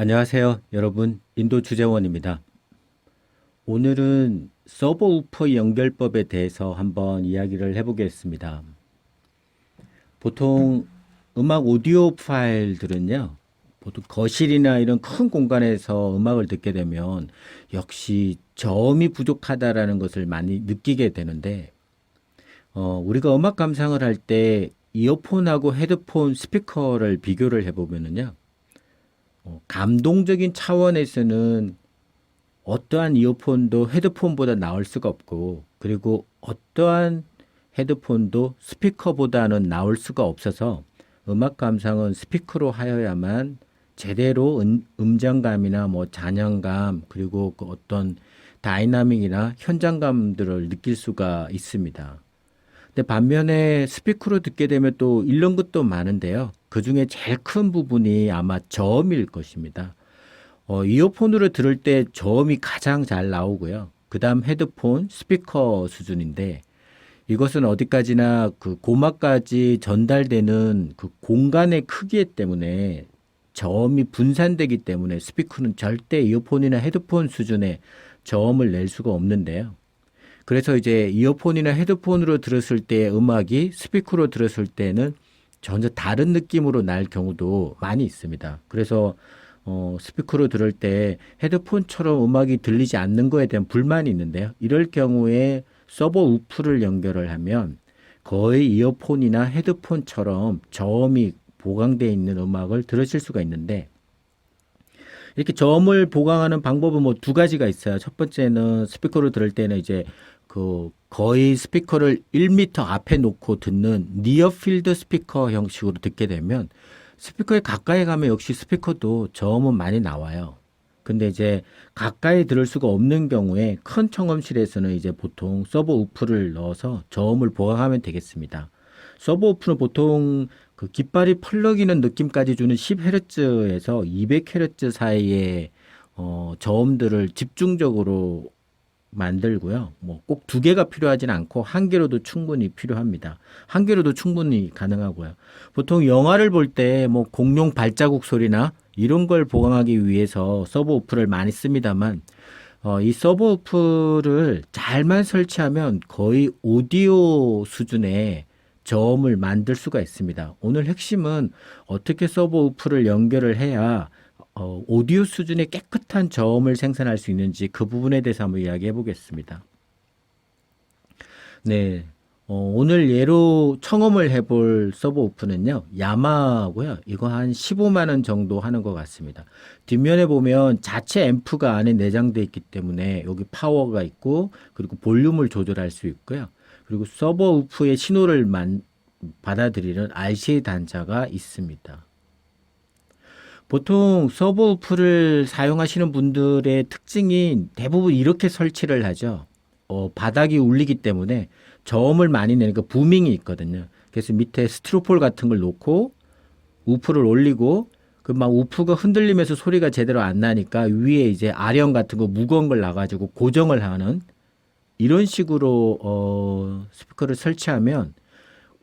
안녕하세요, 여러분. 인도 주재원입니다. 오늘은 서버 우퍼 연결법에 대해서 한번 이야기를 해보겠습니다. 보통 음악 오디오 파일들은요, 보통 거실이나 이런 큰 공간에서 음악을 듣게 되면 역시 저음이 부족하다라는 것을 많이 느끼게 되는데, 어, 우리가 음악 감상을 할 때 이어폰하고 헤드폰 스피커를 비교를 해보면은요, 어, 감동적인 차원에서는 어떠한 이어폰도 헤드폰보다 나을 수가 없고, 그리고 어떠한 헤드폰도 스피커보다는 나을 수가 없어서 음악 감상은 스피커로 하여야만 제대로 음, 음장감이나 뭐 잔향감, 그리고 그 어떤 다이나믹이나 현장감들을 느낄 수가 있습니다. 근데 반면에 스피커로 듣게 되면 또 잃는 것도 많은데요. 그 중에 제일 큰 부분이 아마 저음일 것입니다. 어, 이어폰으로 들을 때 저음이 가장 잘 나오고요. 그 다음 헤드폰, 스피커 수준인데 이것은 어디까지나 그 고막까지 전달되는 그 공간의 크기 때문에 저음이 분산되기 때문에 스피커는 절대 이어폰이나 헤드폰 수준의 저음을 낼 수가 없는데요. 그래서 이제 이어폰이나 헤드폰으로 들었을 때 음악이 스피커로 들었을 때는 전혀 다른 느낌으로 날 경우도 많이 있습니다. 그래서 어, 스피커로 들을 때 헤드폰처럼 음악이 들리지 않는 거에 대한 불만이 있는데요. 이럴 경우에 서버 우프를 연결을 하면 거의 이어폰이나 헤드폰처럼 저음이 보강되어 있는 음악을 들으실 수가 있는데 이렇게 저음을 보강하는 방법은 뭐 두 가지가 있어요. 첫 번째는 스피커로 들을 때는 이제 그 거의 스피커를 1미터 앞에 놓고 듣는 니어필드 스피커 형식으로 듣게 되면 스피커에 가까이 가면 역시 스피커도 저음은 많이 나와요. 근데 이제 가까이 들을 수가 없는 경우에 큰 청음실에서는 이제 보통 서버 우프를 넣어서 저음을 보강하면 되겠습니다. 서버 우프는 보통 그 깃발이 펄럭이는 느낌까지 주는 10Hz에서 200Hz 사이의 어, 저음들을 집중적으로 만들고요. 뭐 꼭 두 개가 필요하진 않고 한 개로도 충분히 필요합니다. 한 개로도 충분히 가능하고요. 보통 영화를 볼 때 뭐 공룡 발자국 소리나 이런 걸 보강하기 위해서 서버 우프를 많이 씁니다만 어, 이 서버 우프를 잘만 설치하면 거의 오디오 수준의 저음을 만들 수가 있습니다. 오늘 핵심은 어떻게 서버 우프를 연결을 해야 어, 오디오 수준의 깨끗한 저음을 생산할 수 있는지 그 부분에 대해서 한번 이야기해 보겠습니다. 네. 어, 오늘 예로 청음을 해볼 서버 오프는요, 야마고요. 이거 한 15만 원 정도 하는 것 같습니다. 뒷면에 보면 자체 앰프가 안에 내장되어 있기 때문에 여기 파워가 있고, 그리고 볼륨을 조절할 수 있고요. 그리고 서버 우프의 신호를 만, 받아들이는 RCA 단자가 있습니다. 보통 서버 우프를 사용하시는 분들의 특징이 대부분 이렇게 설치를 하죠. 어, 바닥이 울리기 때문에 저음을 많이 내니까 부밍이 있거든요. 그래서 밑에 스티로폴 같은 걸 놓고 우프를 올리고 그 막 우프가 흔들리면서 소리가 제대로 안 나니까 위에 이제 아령 같은 거 무거운 걸 놔가지고 고정을 하는 이런 식으로 어, 스피커를 설치하면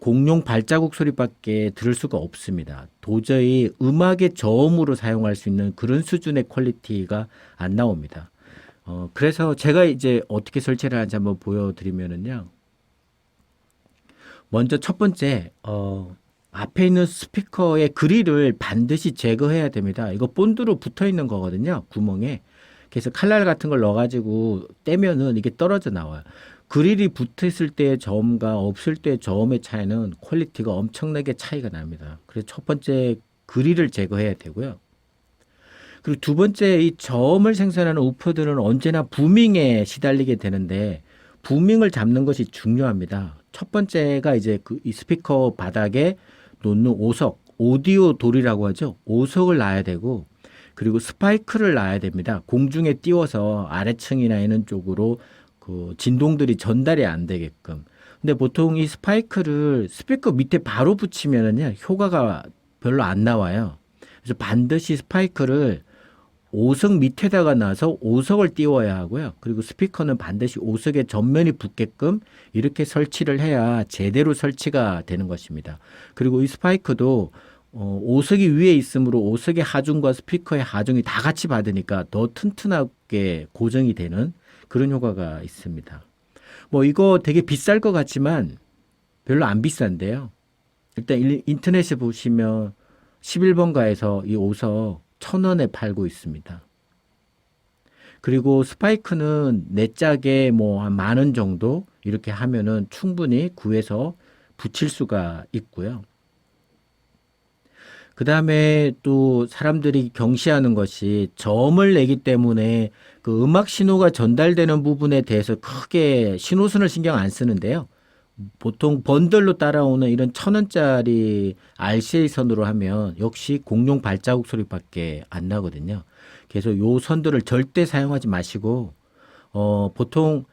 공룡 발자국 소리밖에 들을 수가 없습니다. 도저히 음악의 저음으로 사용할 수 있는 그런 수준의 퀄리티가 안 나옵니다. 어, 그래서 제가 이제 어떻게 설치를 하는지 한번 보여드리면은요. 먼저 첫 번째, 어, 앞에 있는 스피커의 그릴을 반드시 제거해야 됩니다. 이거 본드로 붙어 있는 거거든요. 구멍에. 그래서 칼날 같은 걸 넣어가지고 떼면은 이게 떨어져 나와요. 그릴이 붙어 있을 때의 저음과 없을 때의 저음의 차이는 퀄리티가 엄청나게 차이가 납니다. 그래서 첫 번째 그릴을 제거해야 되고요. 그리고 두 번째 이 저음을 생산하는 우퍼들은 언제나 부밍에 시달리게 되는데 부밍을 잡는 것이 중요합니다. 첫 번째가 이제 그 이 스피커 바닥에 놓는 오석, 오디오 돌이라고 하죠. 오석을 놔야 되고 그리고 스파이크를 놔야 됩니다. 공중에 띄워서 아래층이나 있는 쪽으로 그 진동들이 전달이 안 되게끔. 근데 보통 이 스파이크를 스피커 밑에 바로 붙이면은요 효과가 별로 안 나와요. 그래서 반드시 스파이크를 오석 밑에다가 놔서 오석을 띄워야 하고요. 그리고 스피커는 반드시 오석의 전면이 붙게끔 이렇게 설치를 해야 제대로 설치가 되는 것입니다. 그리고 이 스파이크도 어, 오석이 위에 있으므로 오석의 하중과 스피커의 하중이 다 같이 받으니까 더 튼튼하게 고정이 되는 그런 효과가 있습니다. 뭐 이거 되게 비쌀 것 같지만 별로 안 비싼데요. 일단 일- 인터넷에 보시면 11번가에서 이 오석 천 원에 팔고 있습니다. 그리고 스파이크는 네 짝에 뭐 한 만 원 정도 이렇게 하면은 충분히 구해서 붙일 수가 있고요. 그 다음에 또 사람들이 경시하는 것이 점을 내기 때문에 그 음악 신호가 전달되는 부분에 대해서 크게 신호선을 신경 안 쓰는데요. 보통 번들로 따라오는 이런 천 원짜리 RCA 선으로 하면 역시 공룡 발자국 소리밖에 안 나거든요. 그래서 요 선들을 절대 사용하지 마시고 어 보통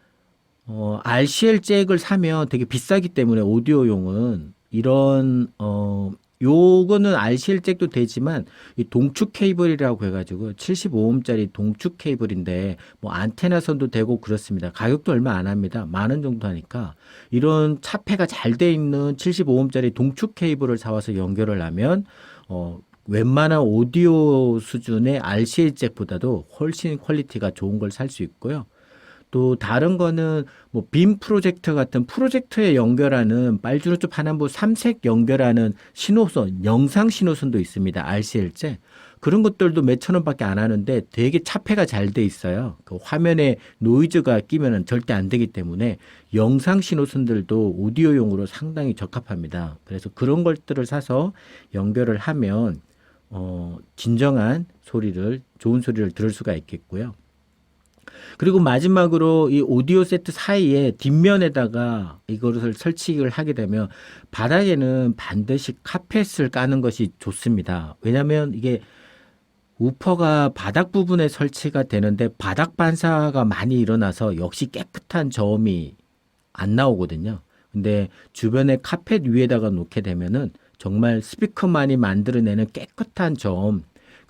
어 RCL 잭을 사면 되게 비싸기 때문에 오디오용은 이런 어 요거는 RCL 잭도 되지만 이 동축 케이블이라고 해가지고 75ohm짜리 동축 케이블인데 뭐 안테나 선도 되고 그렇습니다. 가격도 얼마 안 합니다. 만 원 정도 하니까 이런 차폐가 잘 돼 있는 75ohm짜리 동축 케이블을 사와서 연결을 하면 어 웬만한 오디오 수준의 RCA 잭보다도 훨씬 퀄리티가 좋은 걸 살 수 있고요. 또 다른 거는 뭐 빔 프로젝터 같은 프로젝터에 연결하는 빨주노초 파남보 삼색 연결하는 신호선, 영상 신호선도 있습니다. RCL제. 그런 것들도 몇천 원밖에 안 하는데 되게 차폐가 잘 돼 있어요. 그 화면에 노이즈가 끼면은 절대 안 되기 때문에 영상 신호선들도 오디오용으로 상당히 적합합니다. 그래서 그런 것들을 사서 연결을 하면 어 진정한 소리를 좋은 소리를 들을 수가 있겠고요. 그리고 마지막으로 이 오디오 세트 사이에 뒷면에다가 이것을 설치를 하게 되면 바닥에는 반드시 카펫을 까는 것이 좋습니다. 왜냐하면 이게 우퍼가 바닥 부분에 설치가 되는데 바닥 반사가 많이 일어나서 역시 깨끗한 저음이 안 나오거든요. 근데 주변에 카펫 위에다가 놓게 되면은 정말 스피커만이 만들어내는 깨끗한 저음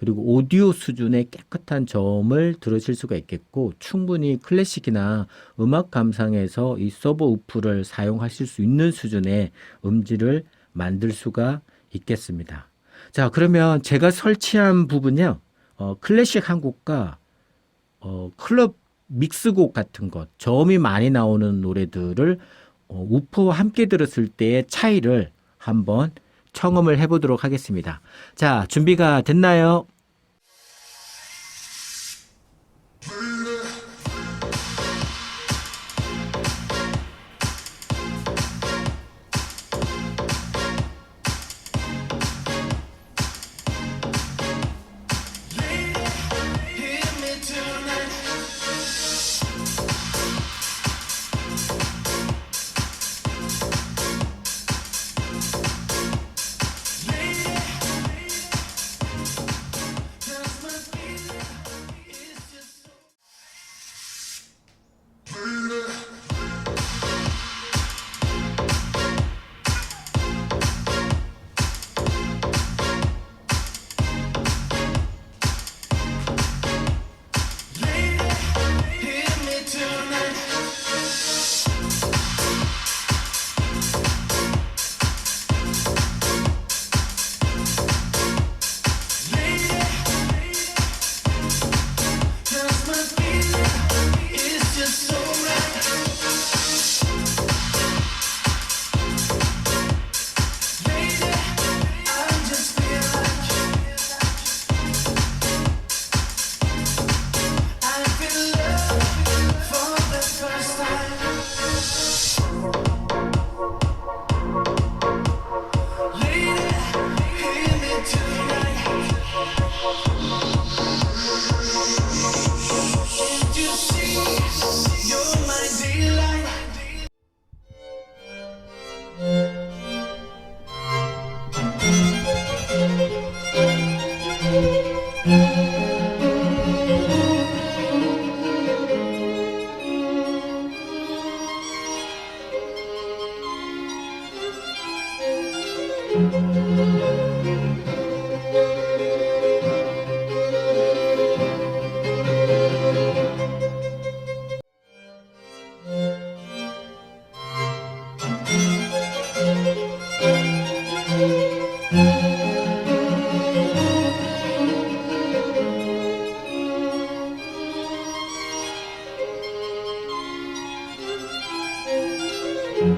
그리고 오디오 수준의 깨끗한 저음을 들으실 수가 있겠고 충분히 클래식이나 음악 감상에서 이 서버 우프를 사용하실 수 있는 수준의 음질을 만들 수가 있겠습니다. 자, 그러면 제가 설치한 부분요. 어, 클래식 한 곡과 어, 클럽 믹스곡 같은 것, 저음이 많이 나오는 노래들을 어, 우퍼와 함께 들었을 때의 차이를 한번 청음을 해보도록 하겠습니다. 자, 준비가 됐나요?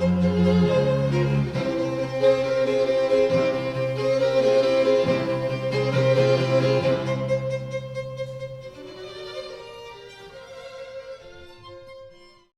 Música